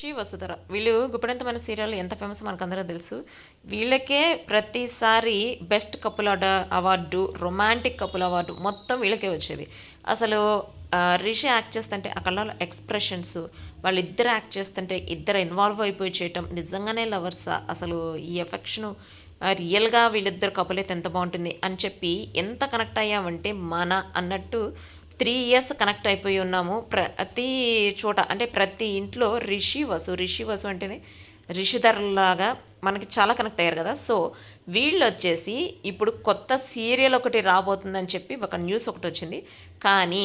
శ్రీ వసుధర. వీళ్ళు గుప్పెడంత మన సీరియల్ ఎంత ఫేమస్ మనకందరూ తెలుసు. వీళ్ళకే ప్రతిసారి best couple award romantic couple award మొత్తం వీళ్ళకే వచ్చేది. అసలు రిషి యాక్ట్ చేస్తుంటే ఆ కళ్ళలో ఎక్స్ప్రెషన్స్ వాళ్ళిద్దరు యాక్ట్ చేస్తుంటే ఇద్దరు ఇన్వాల్వ్ అయిపోయి చేయటం నిజంగానే లవర్సా అసలు ఈ ఎఫెక్షన్ రియల్గా వీళ్ళిద్దరు కపుల్ అయితే ఎంత బాగుంటుంది అని చెప్పి ఎంత కనెక్ట్ అయ్యామంటే మన అన్నట్టు త్రీ ఇయర్స్ కనెక్ట్ అయిపోయి ఉన్నాము. ప్రతి చోట అంటే ప్రతి ఇంట్లో రిషి వసు రిషి వసు అంటేనే రిషిధర్లాగా మనకి చాలా కనెక్ట్ అయ్యారు కదా. సో వీళ్ళు వచ్చేసి ఇప్పుడు కొత్త సీరియల్ ఒకటి రాబోతుందని చెప్పి ఒక న్యూస్ ఒకటి వచ్చింది. కానీ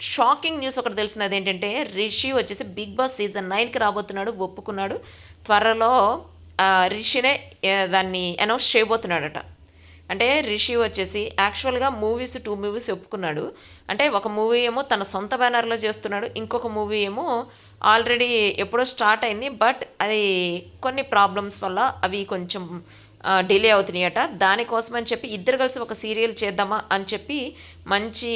షాకింగ్ న్యూస్ ఒకటి తెలిసినది ఏంటంటే రిషి వచ్చేసి బిగ్ బాస్ సీజన్ నైన్కి రాబోతున్నాడు ఒప్పుకున్నాడు. త్వరలో రిషినే దాన్ని అనౌన్స్ చేయబోతున్నాడట. అంటే రిషి వచ్చేసి యాక్చువల్గా మూవీస్ టూ మూవీస్ ఒప్పుకున్నాడు. అంటే ఒక మూవీ ఏమో తన సొంత బ్యానర్లో చేస్తున్నాడు. ఇంకొక మూవీ ఏమో ఆల్రెడీ ఎప్పుడో స్టార్ట్ అయింది. బట్ అది కొన్ని ప్రాబ్లమ్స్ వల్ల అవి కొంచెం డిలే అవుతున్నాయట. దానికోసం అని చెప్పి ఇద్దరు కలిసి ఒక సీరియల్ చేద్దామా అని చెప్పి మంచి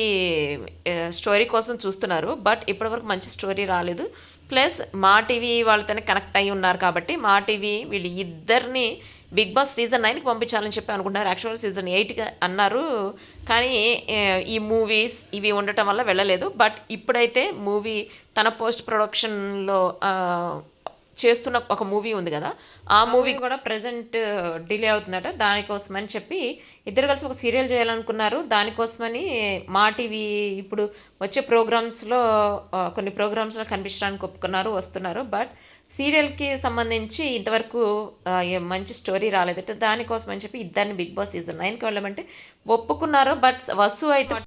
స్టోరీ కోసం చూస్తున్నారు. బట్ ఇప్పటివరకు మంచి స్టోరీ రాలేదు. ప్లస్ మా టీవీ వాళ్ళతోనే కనెక్ట్ అయి ఉన్నారు కాబట్టి మా టీవీ వీళ్ళు ఇద్దరిని బిగ్ బాస్ సీజన్ నైన్కి పంపించాలని చెప్పి అనుకుంటున్నారు. యాక్చువల్ సీజన్ ఎయిట్గా అన్నారు. కానీ ఈ మూవీస్ ఇవి ఉండటం వల్ల వెళ్ళలేదు. బట్ ఇప్పుడైతే మూవీ తన పోస్ట్ ప్రొడక్షన్లో చేస్తున్న ఒక మూవీ ఉంది కదా ఆ మూవీ కూడా ప్రజెంట్ డిలే అవుతుందట. దానికోసం అని చెప్పి ఇద్దరు కలిసి ఒక సీరియల్ చేయాలనుకున్నారు. దానికోసమని మా టీవీ ఇప్పుడు వచ్చే ప్రోగ్రామ్స్లో కొన్ని ప్రోగ్రామ్స్లో కనిపించడానికి ఒప్పుకున్నారు వస్తున్నారు. బట్ సీరియల్కి సంబంధించి ఇంతవరకు మంచి స్టోరీ రాలేదట. దానికోసం అని చెప్పి ఇద్దరిని బిగ్ బాస్ సీజన్ నైన్కి వెళ్ళమంటే ఒప్పుకున్నారు. బట్ వసు అయితే